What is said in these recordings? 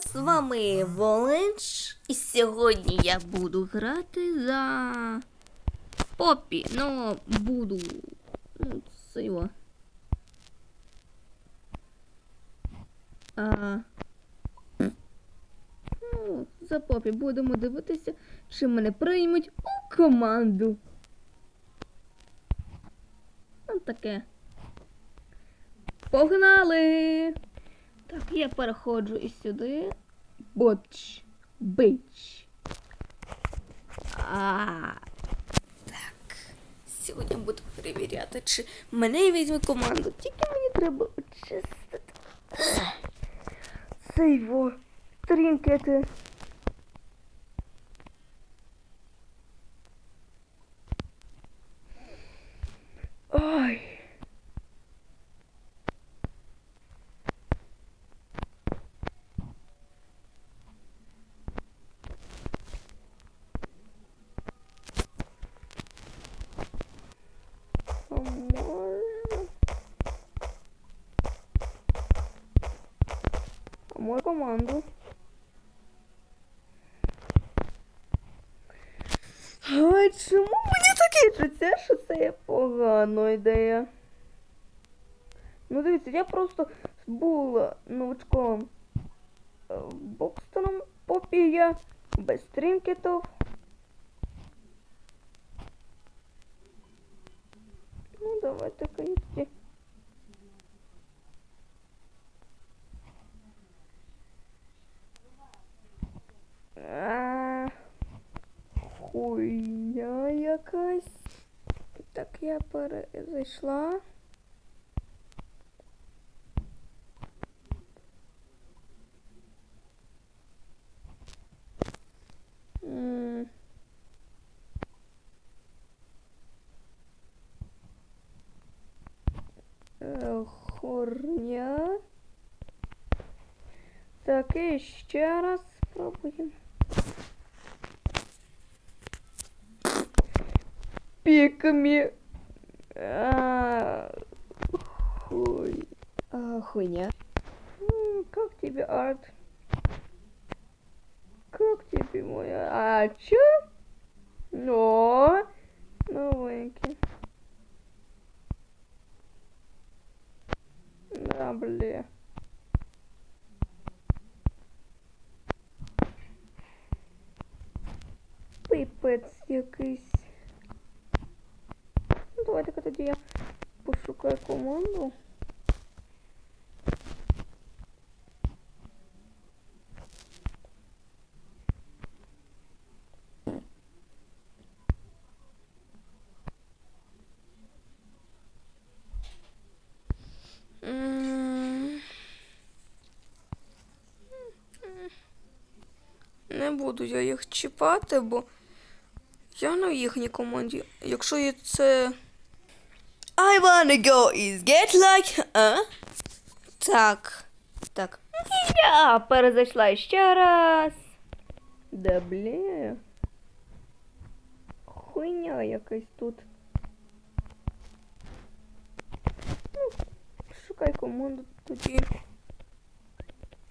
З вами Воленч. І сьогодні я буду грати за Поппі. Ну, буду. Ну, це його. А... Ну, за Поппі будемо дивитися, чи мене приймуть у команду. Ну, таке. Погнали! Так, я переходжу і сюди. Боч. Бич. А, так. Сьогодні буду перевіряти, чи мене візьме команду. Тільки мені треба очистити. Це його трінкети. Ой. А можна? А мою команду. А чому мені таке чуття, що це є погана ідея? Ну дивіться, я просто була новичком е, Бокстоном Попія без тринкетів. Ну, давайте конечно. А, Хуйня якась. Так, я перезайшла. Е, Хорня. Так, і ще раз спробуємо. Пікмі. Хуй. А, хуйня. Как тебе арт? Как тебе моя? А, чё? Но. Новенький. Да, бля. Пипець якийсь. Ну, давайте-ка тоді я пошукаю команду. Не буду я їх чіпати, бо я на їхній команді. Якщо є це. I wanna go is get like. А? Так. Так. Я перезайшла ще раз. Да бля. Хуйня якась тут. Ну, шукай команду тоді.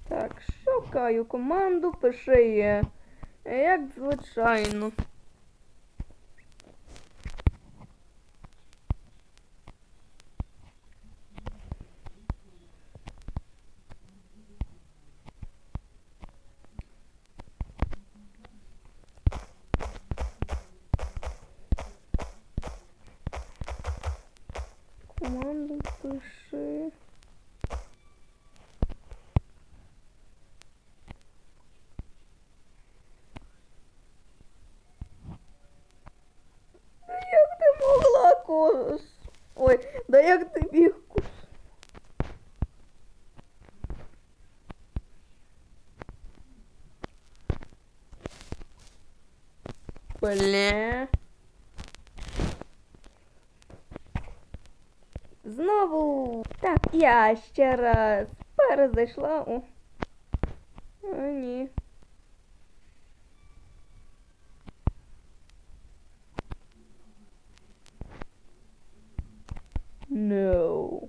Так, шукаю команду, пиши є. Як звичайно. Команду пиши. Як ти могла кос? Ой, да як ти міг кус? Бля. Знову. Так, я ще раз перезайшла. О. А, ні. No.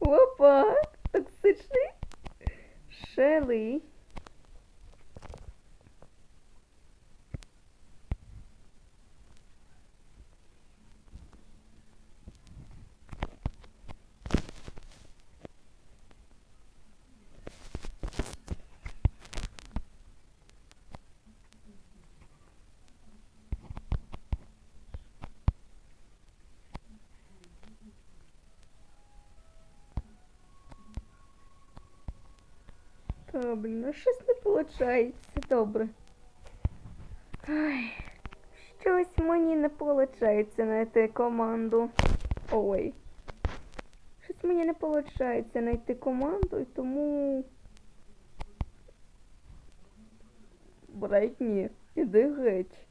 Опа, токсичний. Ще Та, блін, а щось не виходить. Добре. Ай, щось мені не виходить знайти команду. Ой. Щось мені не виходить знайти команду, і тому. Брайтні, іди геть.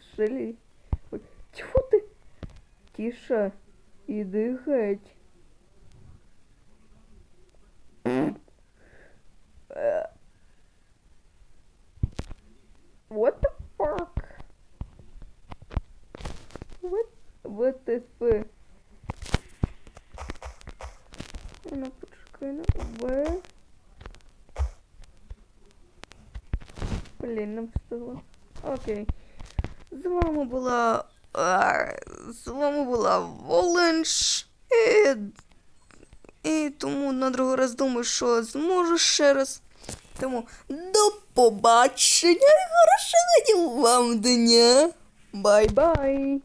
Шелі. Тьфу ти. Тіше, іди геть. What the fuck? What, what the fuck? Ну, почекай, ну, В. Блін, не встигла. Окей. З вами була... З вами була Воленш. І і тому на другий раз думаю, що зможу ще раз. Тому до побачення і хорошого вам дня. Бай-бай.